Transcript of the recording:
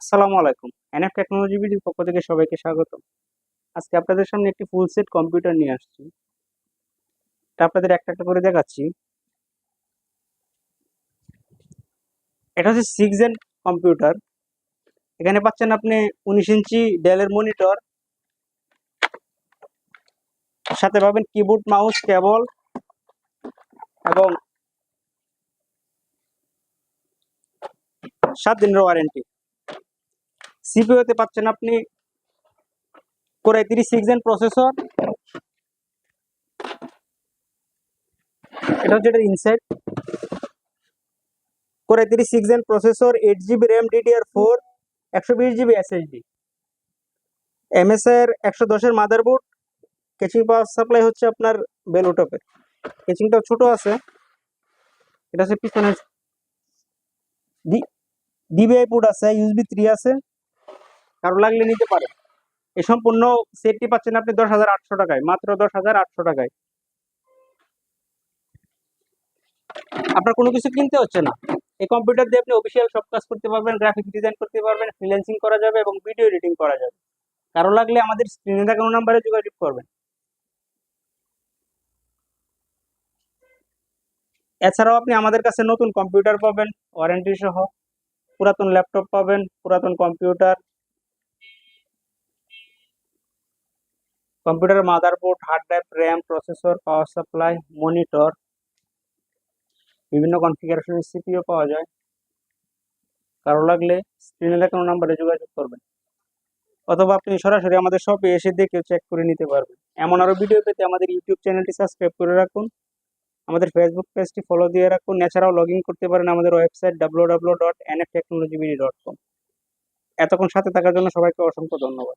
আসসালামু আলাইকুম। NF technology বিডির পক্ষ থেকে সবাইকে স্বাগত। আজকে আপনাদের সামনে একটি ফুল সেট কম্পিউটার নিয়ে আসছি। এটা আপনাদের একটা একটা করে দেখাচ্ছি। এটা হচ্ছে সিক্স জেন কম্পিউটার এখানে পাচ্ছেন আপনি উনিশ ইঞ্চি ডেলের মনিটর সাথে পাবেন কিবোর্ড মাউস কেবল এবং সাত দিনের ওয়ারেন্টি সিপিইউতে পাচ্ছেন আপনি কোরাই তিরিশ সিক্স জেন প্রসেসর এটা হচ্ছে এটা ইনসাইড কোরাই তিরিশ six gen processor eight GB RAM DDR four একশো বিশ জিবি এসএসডি এমএস এর একশো দশের মাদারবোর্ড কেচিং পাওয়ার সাপ্লাই হচ্ছে আপনার বেলুটপের কেচিংটা ছোট আছে। এটা হচ্ছে পিছনে ডিবিআই পোর্ট আছে ইউএসবি থ্রি আছে। কারও লাগলে নিতে পারে। এই সম্পূর্ণ সেটটি পাচ্ছেন আপনি দশ হাজার আটশো টাকায়, মাত্র দশ হাজার আটশো টাকায়। আপনার কোনো কিছু কিনতে হচ্ছে না। এই কম্পিউটার দিয়ে আপনি অফিসিয়াল সব কাজ করতে পারবেন গ্রাফিক ডিজাইন করতে পারবেন ফ্রিল্যান্সিং করা যাবে এবং ভিডিও এডিটিং করা যাবে। কারও লাগলে আমাদের স্ক্রিনে দেখানো নাম্বারে যোগাযোগ করবেন। এছাড়াও আপনি আমাদের কাছে নতুন কম্পিউটার পাবেন ওয়ারেন্টি সহ। পুরাতন ল্যাপটপ পাবেন, পুরাতন কম্পিউটার কম্পিউটারের motherboard, hard drive, RAM, processor, power supply, monitor, বিভিন্ন কনফিগারেশনের সিপিও পাওয়া যায়। কারও লাগলে স্ক্রিনে দেখানো নাম্বারে যোগাযোগ করবেন। অথবা আপনি সরাসরি আমাদের শপে এসে দেখে চেক করে নিতে পারবেন। এমন আরও ভিডিও পেতে আমাদের ইউটিউব চ্যানেলটি সাবস্ক্রাইব করে রাখুন। আমাদের ফেসবুক পেজটি ফলো দিয়ে রাখুন। এছাড়াও লগ ইন করতে পারেন আমাদের website W W dot N F technology dot com এতক্ষণ সাথে থাকার জন্য সবাইকে অসংখ্য ধন্যবাদ।